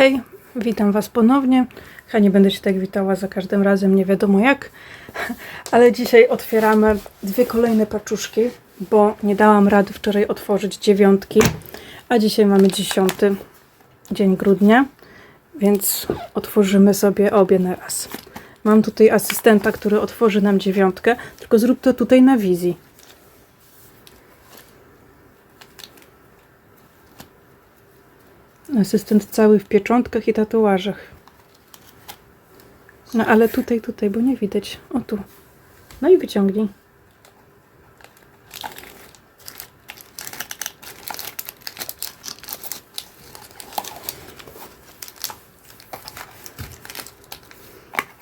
Hej, witam Was ponownie. Ja nie będę się tak witała za każdym razem, nie wiadomo jak, ale dzisiaj otwieramy dwie kolejne paczuszki, bo nie dałam rady wczoraj otworzyć dziewiątki, a dzisiaj mamy dziesiąty dzień grudnia, więc otworzymy sobie obie na raz. Mam tutaj asystenta, który otworzy nam dziewiątkę, tylko zrób to tutaj na wizji. Asystent cały w pieczątkach i tatuażach. No ale tutaj, tutaj, bo nie widać. O tu. No i wyciągnij.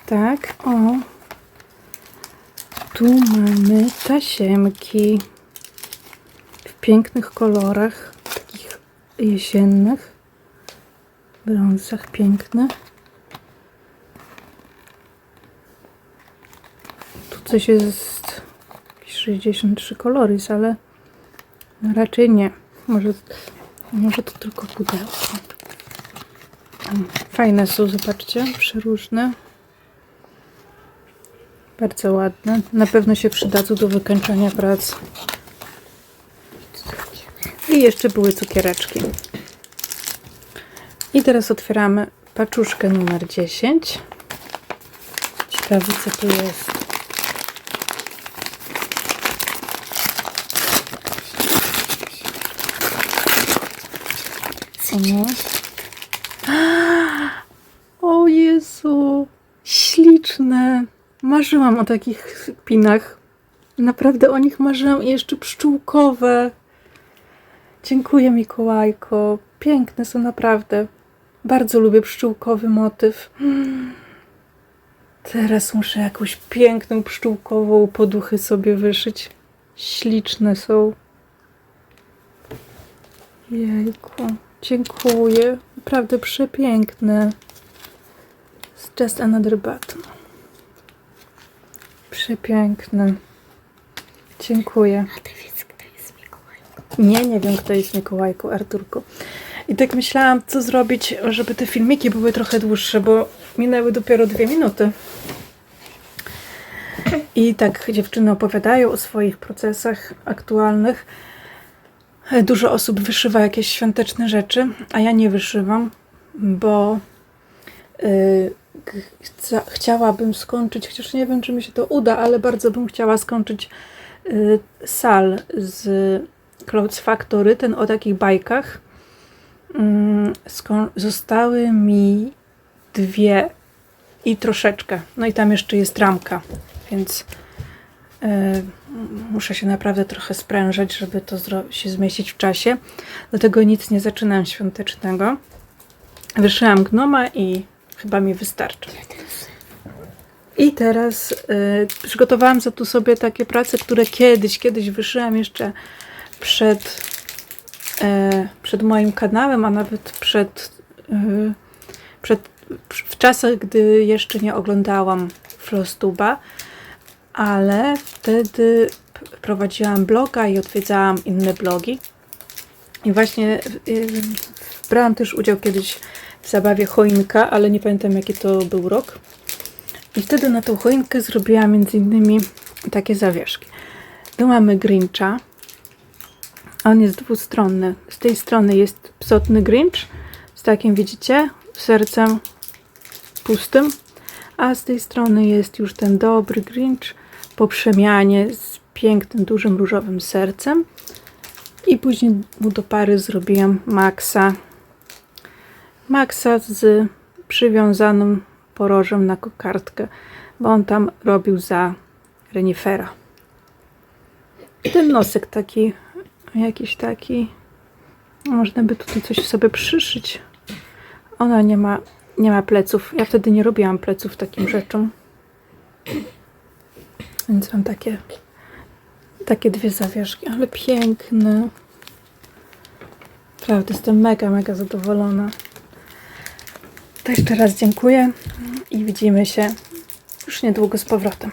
Tak, o. Tu mamy tasiemki w pięknych kolorach, takich jesiennych brązach piękne. Tu coś jest jakieś 63 kolory, ale raczej nie. Może, może to tylko pudełko. Fajne są, zobaczcie, przeróżne. Bardzo ładne. Na pewno się przydadzą do wykończenia prac. I jeszcze były cukiereczki. I teraz otwieramy paczuszkę numer 10. Ciekawe co tu jest. O, o Jezu, śliczne. Marzyłam o takich pinach. Naprawdę o nich marzyłam i jeszcze pszczółkowe. Dziękuję Mikołajko. Piękne są naprawdę. Bardzo lubię pszczółkowy motyw. Teraz muszę jakąś piękną pszczółkową poduchy sobie wyszyć. Śliczne są. Jejku, dziękuję. Naprawdę przepiękne. It's just another button. Przepiękne. Dziękuję. A ty wiesz, kto jest Mikołajką? Nie, nie wiem, kto jest Mikołajku, Arturku. I tak myślałam, co zrobić, żeby te filmiki były trochę dłuższe, bo minęły dopiero dwie minuty. I tak dziewczyny opowiadają o swoich procesach aktualnych. Dużo osób wyszywa jakieś świąteczne rzeczy, a ja nie wyszywam, bo yy, chciałabym skończyć, chociaż nie wiem, czy mi się to uda, ale bardzo bym chciała skończyć yy, sal z Clothes Factory, ten o takich bajkach. Mm, zostały mi dwie i troszeczkę. No i tam jeszcze jest ramka, więc e, muszę się naprawdę trochę sprężać, żeby to się zmieścić w czasie. Dlatego nic nie zaczynam świątecznego. Wyszyłam gnoma i chyba mi wystarczy. I teraz y, przygotowałam za tu sobie takie prace, które kiedyś, kiedyś wyszyłam jeszcze przed, e, przed moim kanałem, a nawet przed, y, przed w czasach, gdy jeszcze nie oglądałam Flostuba, ale wtedy prowadziłam bloga i odwiedzałam inne blogi. I właśnie y, brałam też udział kiedyś w zabawie choinka, ale nie pamiętam jaki to był rok. I wtedy na tą choinkę zrobiłam między innymi takie zawieszki. Tu mamy Grincha. On jest dwustronny. Z tej strony jest psotny Grinch z takim, widzicie, sercem pustym, a z tej strony jest już ten dobry Grinch po przemianie z pięknym, dużym różowym sercem. I później mu do pary zrobiłam Maxa. Maxa z przywiązanym porożem na kokardkę, bo on tam robił za renifera. Ten nosek taki, jakiś taki, można by tutaj coś sobie przyszyć. Ona nie ma, nie ma pleców. Ja wtedy nie robiłam pleców takim rzeczom. Więc mam takie, takie dwie zawieszki, ale piękne. Naprawdę jestem mega, mega zadowolona. To jeszcze raz dziękuję i widzimy się już niedługo z powrotem.